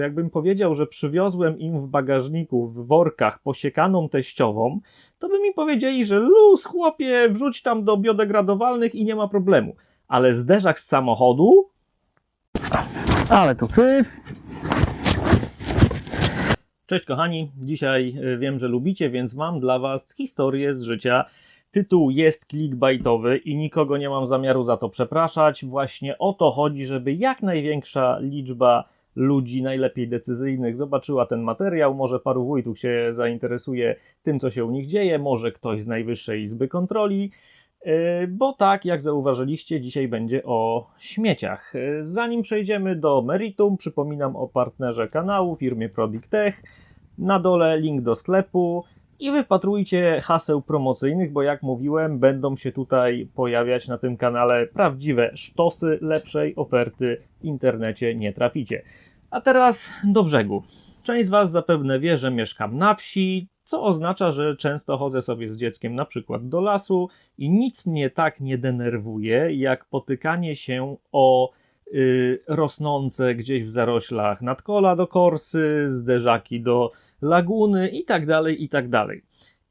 Jakbym powiedział, że przywiozłem im w bagażniku, w workach posiekaną teściową, to by mi powiedzieli, że luz, chłopie, wrzuć tam do biodegradowalnych i nie ma problemu. Ale zderzak z samochodu? Ale tu syf. Cześć kochani, dzisiaj y, wiem, że lubicie, więc mam dla Was historię z życia. Tytuł jest clickbaitowy i nikogo nie mam zamiaru za to przepraszać. Właśnie o to chodzi, żeby jak największa liczba ludzi, najlepiej decyzyjnych, zobaczyła ten materiał. Może paru wójtów się zainteresuje tym, co się u nich dzieje, może ktoś z Najwyższej Izby Kontroli. Yy, Bo tak, jak zauważyliście, dzisiaj będzie o śmieciach. Yy, Zanim przejdziemy do meritum, przypominam o partnerze kanału, firmie Product Tech. Na dole link do sklepu i wypatrujcie haseł promocyjnych, bo jak mówiłem, będą się tutaj pojawiać na tym kanale prawdziwe sztosy lepszej oferty w internecie nie traficie. A teraz do brzegu. Część z Was zapewne wie, że mieszkam na wsi, co oznacza, że często chodzę sobie z dzieckiem na przykład do lasu i nic mnie tak nie denerwuje, jak potykanie się o rosnące gdzieś w zaroślach nadkola do korsy, zderzaki do laguny i tak dalej, i tak dalej.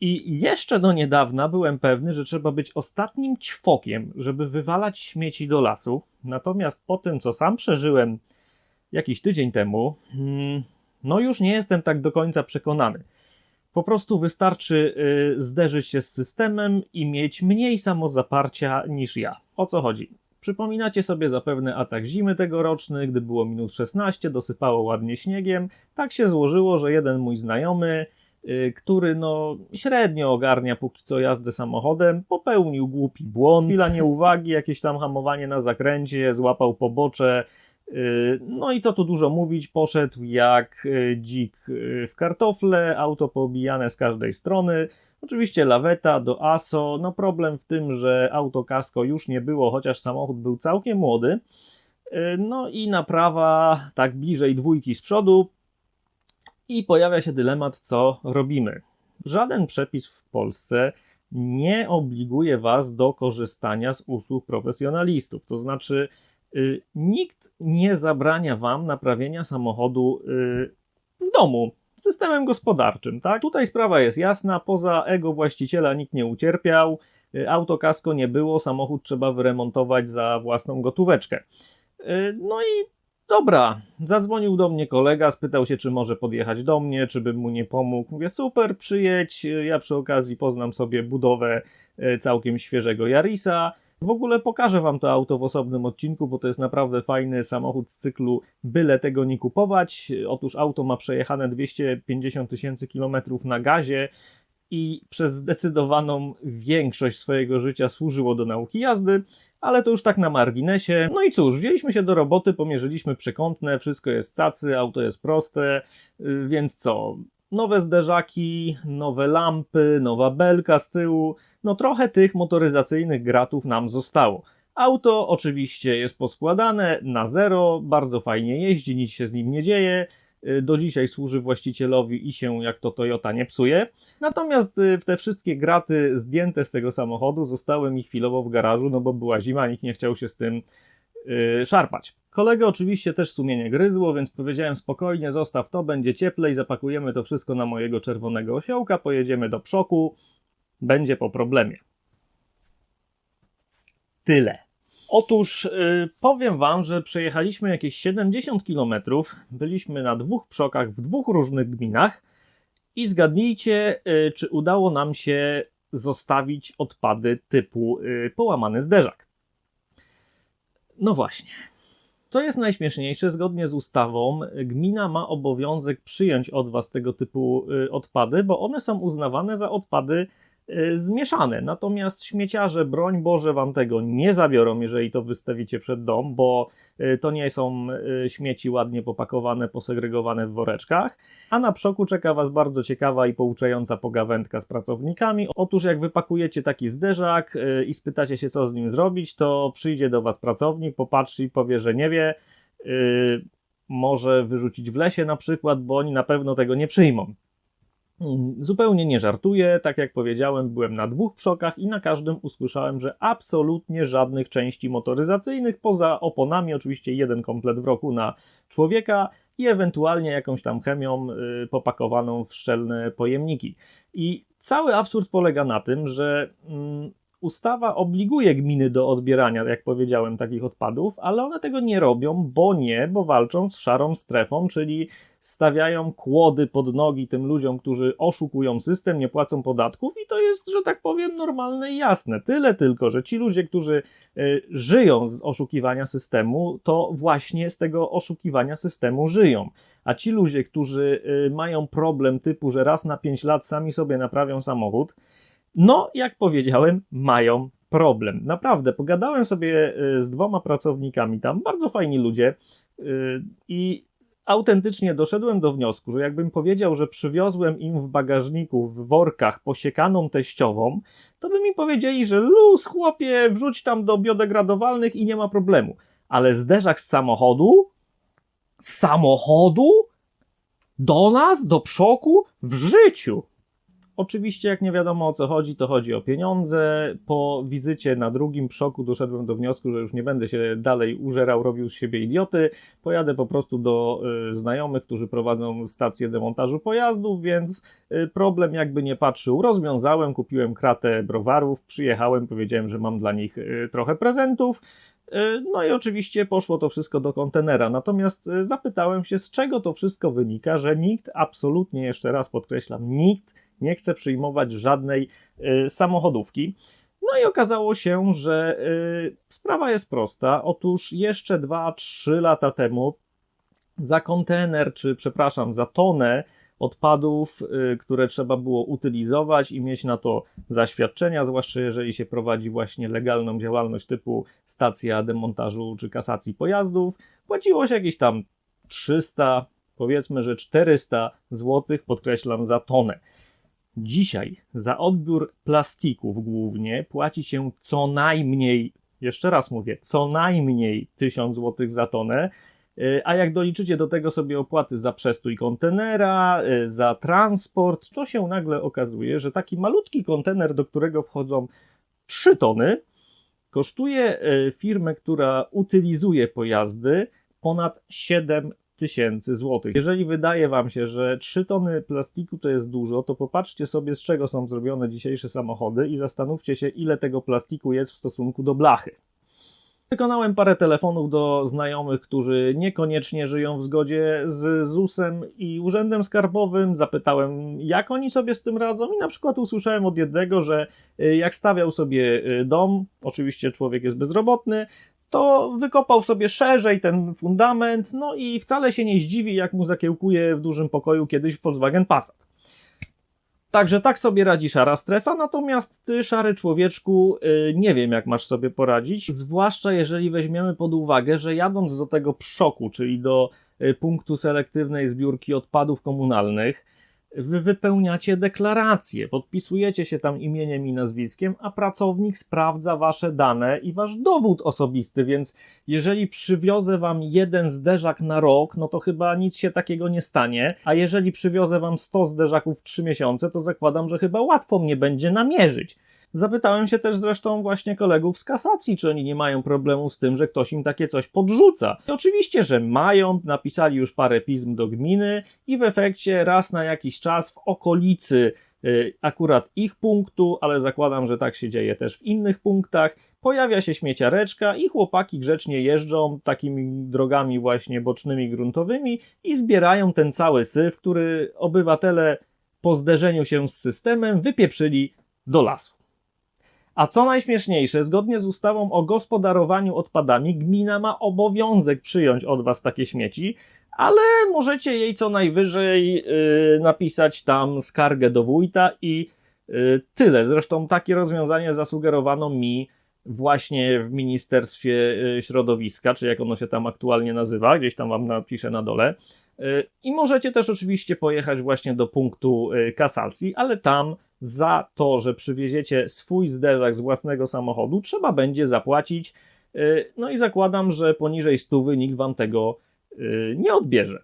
I jeszcze do niedawna byłem pewny, że trzeba być ostatnim ćwokiem, żeby wywalać śmieci do lasu. Natomiast po tym, co sam przeżyłem jakiś tydzień temu, hmm, no już nie jestem tak do końca przekonany. Po prostu wystarczy y, zderzyć się z systemem i mieć mniej samozaparcia niż ja. O co chodzi? Przypominacie sobie zapewne atak zimy tegoroczny, gdy było minus 16, dosypało ładnie śniegiem. Tak się złożyło, że jeden mój znajomy, y, który no średnio ogarnia póki co jazdę samochodem, popełnił głupi błąd. Chwila nieuwagi, jakieś tam hamowanie na zakręcie, złapał pobocze. Y, No i co tu dużo mówić, poszedł jak y, dzik y, w kartofle, auto poobijane z każdej strony. Oczywiście laweta do ASO. No problem w tym, że auto kasko już nie było, chociaż samochód był całkiem młody. No i naprawa tak bliżej dwójki z przodu. I pojawia się dylemat, co robimy. Żaden przepis w Polsce nie obliguje Was do korzystania z usług profesjonalistów. To znaczy, nikt nie zabrania Wam naprawienia samochodu y, w domu systemem gospodarczym, tak? Tutaj sprawa jest jasna, poza ego właściciela nikt nie ucierpiał, y, auto kasko nie było, samochód trzeba wyremontować za własną gotóweczkę. Y, No i dobra, zadzwonił do mnie kolega, spytał się, czy może podjechać do mnie, czy bym mu nie pomógł. Mówię, super, przyjedź, y, ja przy okazji poznam sobie budowę y, całkiem świeżego Yarisa. W ogóle pokażę Wam to auto w osobnym odcinku, bo to jest naprawdę fajny samochód z cyklu byle tego nie kupować. Otóż auto ma przejechane 250 tysięcy kilometrów na gazie i przez zdecydowaną większość swojego życia służyło do nauki jazdy, ale to już tak na marginesie. No i cóż, wzięliśmy się do roboty, pomierzyliśmy przekątne, wszystko jest cacy, auto jest proste, y, więc co? Nowe zderzaki, nowe lampy, nowa belka z tyłu, no trochę tych motoryzacyjnych gratów nam zostało. Auto oczywiście jest poskładane na zero, bardzo fajnie jeździ, nic się z nim nie dzieje. Y, Do dzisiaj służy właścicielowi i się jak to Toyota nie psuje. Natomiast y, te wszystkie graty zdjęte z tego samochodu zostały mi chwilowo w garażu, no bo była zima, nikt nie chciał się z tym y, szarpać. Kolegę oczywiście też sumienie gryzło, więc powiedziałem spokojnie, zostaw to, będzie cieplej, zapakujemy to wszystko na mojego czerwonego osiołka, pojedziemy do przoku, będzie po problemie. Tyle. Otóż y, powiem Wam, że przejechaliśmy jakieś 70 km, byliśmy na dwóch przokach w dwóch różnych gminach i zgadnijcie, y, czy udało nam się zostawić odpady typu y, połamany zderzak. No właśnie. Co jest najśmieszniejsze, zgodnie z ustawą, gmina ma obowiązek przyjąć od Was tego typu odpady, bo one są uznawane za odpady zmieszane. Natomiast śmieciarze, broń Boże, Wam tego nie zabiorą, jeżeli to wystawicie przed dom, bo y, to nie są y, śmieci ładnie popakowane, posegregowane w woreczkach. A na przoku czeka Was bardzo ciekawa i pouczająca pogawędka z pracownikami. Otóż jak wypakujecie taki zderzak y, i spytacie się, co z nim zrobić, to przyjdzie do Was pracownik, popatrzy i powie, że nie wie, y, może wyrzucić w lesie na przykład, bo oni na pewno tego nie przyjmą. Mm, Zupełnie nie żartuję, tak jak powiedziałem, byłem na dwóch przokach i na każdym usłyszałem, że absolutnie żadnych części motoryzacyjnych, poza oponami, oczywiście jeden komplet w roku na człowieka, i ewentualnie jakąś tam chemią y, popakowaną w szczelne pojemniki. I cały absurd polega na tym, że mm, ustawa obliguje gminy do odbierania, jak powiedziałem, takich odpadów, ale one tego nie robią, bo nie, bo walczą z szarą strefą, czyli stawiają kłody pod nogi tym ludziom, którzy oszukują system, nie płacą podatków i to jest, że tak powiem, normalne i jasne. Tyle tylko, że ci ludzie, którzy y, żyją z oszukiwania systemu, to właśnie z tego oszukiwania systemu żyją. A ci ludzie, którzy y, mają problem typu, że raz na 5 lat sami sobie naprawią samochód, no, jak powiedziałem, mają problem. Naprawdę, pogadałem sobie y, z dwoma pracownikami tam, bardzo fajni ludzie y, i autentycznie doszedłem do wniosku, że jakbym powiedział, że przywiozłem im w bagażniku, w workach posiekaną teściową, to by mi powiedzieli, że luz, chłopie, wrzuć tam do biodegradowalnych i nie ma problemu. Ale zderzak z samochodu? Z samochodu? Do nas? Do przoku? W życiu! Oczywiście, jak nie wiadomo o co chodzi, to chodzi o pieniądze. Po wizycie na drugim szoku doszedłem do wniosku, że już nie będę się dalej użerał, robił z siebie idioty. Pojadę po prostu do y, znajomych, którzy prowadzą stację demontażu pojazdów, więc y, problem jakby nie patrzył. Rozwiązałem, kupiłem kratę browarów, przyjechałem, powiedziałem, że mam dla nich y, trochę prezentów. Y, No i oczywiście poszło to wszystko do kontenera. Natomiast y, zapytałem się, z czego to wszystko wynika, że nikt, absolutnie jeszcze raz podkreślam, nikt nie chce przyjmować żadnej y, samochodówki. No i okazało się, że y, sprawa jest prosta. Otóż jeszcze 2-3 lata temu za kontener, czy przepraszam, za tonę odpadów, y, które trzeba było utylizować i mieć na to zaświadczenia, zwłaszcza jeżeli się prowadzi właśnie legalną działalność typu stacja demontażu czy kasacji pojazdów, płaciło się jakieś tam 300, powiedzmy, że 400 zł, podkreślam, za tonę. Dzisiaj za odbiór plastików głównie płaci się co najmniej, jeszcze raz mówię, co najmniej 1000 zł za tonę. Y, A jak doliczycie do tego sobie opłaty za przestój kontenera, y, za transport, to się nagle okazuje, że taki malutki kontener, do którego wchodzą 3 tony, kosztuje y, firmę, która utylizuje pojazdy ponad 7 tysięcy złotych. Jeżeli wydaje Wam się, że 3 tony plastiku to jest dużo, to popatrzcie sobie, z czego są zrobione dzisiejsze samochody i zastanówcie się, ile tego plastiku jest w stosunku do blachy. Wykonałem parę telefonów do znajomych, którzy niekoniecznie żyją w zgodzie z ZUS-em i Urzędem Skarbowym. Zapytałem, jak oni sobie z tym radzą, i na przykład usłyszałem od jednego, że y, jak stawiał sobie y, dom, oczywiście człowiek jest bezrobotny, to wykopał sobie szerzej ten fundament, no i wcale się nie zdziwi, jak mu zakiełkuje w dużym pokoju kiedyś Volkswagen Passat. Także tak sobie radzi szara strefa, natomiast ty, szary człowieczku, yy, nie wiem, jak masz sobie poradzić. Zwłaszcza jeżeli weźmiemy pod uwagę, że jadąc do tego przoku, czyli do y, punktu selektywnej zbiórki odpadów komunalnych, wy wypełniacie deklarację, podpisujecie się tam imieniem i nazwiskiem, a pracownik sprawdza wasze dane i wasz dowód osobisty, więc jeżeli przywiozę wam jeden zderzak na rok, no to chyba nic się takiego nie stanie, a jeżeli przywiozę wam 100 zderzaków w 3 miesiące, to zakładam, że chyba łatwo mnie będzie namierzyć. Zapytałem się też zresztą właśnie kolegów z kasacji, czy oni nie mają problemu z tym, że ktoś im takie coś podrzuca. I oczywiście, że mają, napisali już parę pism do gminy i w efekcie raz na jakiś czas w okolicy y, akurat ich punktu, ale zakładam, że tak się dzieje też w innych punktach, pojawia się śmieciareczka i chłopaki grzecznie jeżdżą takimi drogami właśnie bocznymi, gruntowymi i zbierają ten cały syf, który obywatele po zderzeniu się z systemem wypieprzyli do lasu. A co najśmieszniejsze, zgodnie z ustawą o gospodarowaniu odpadami, gmina ma obowiązek przyjąć od Was takie śmieci, ale możecie jej co najwyżej yy, napisać tam skargę do wójta i yy, tyle. Zresztą takie rozwiązanie zasugerowano mi właśnie w Ministerstwie yy, Środowiska, czy jak ono się tam aktualnie nazywa, gdzieś tam Wam napiszę na dole. Yy, I możecie też oczywiście pojechać właśnie do punktu yy, kasacji, ale tam za to, że przywieziecie swój zderzak z własnego samochodu, trzeba będzie zapłacić. yy, No i zakładam, że poniżej stówy nikt wam tego yy, nie odbierze.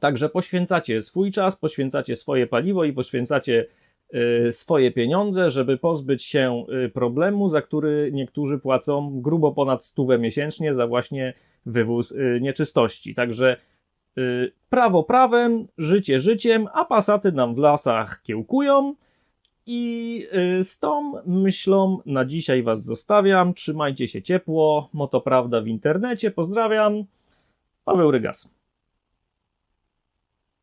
Także poświęcacie swój czas, poświęcacie swoje paliwo i poświęcacie yy, swoje pieniądze, żeby pozbyć się problemu, za który niektórzy płacą grubo ponad stówę miesięcznie za właśnie wywóz nieczystości. Także y, prawo prawem, życie życiem, a pasaty nam w lasach kiełkują. I y, z tą myślą na dzisiaj Was zostawiam. Trzymajcie się ciepło. Moto Prawda w internecie. Pozdrawiam. Paweł Rygas.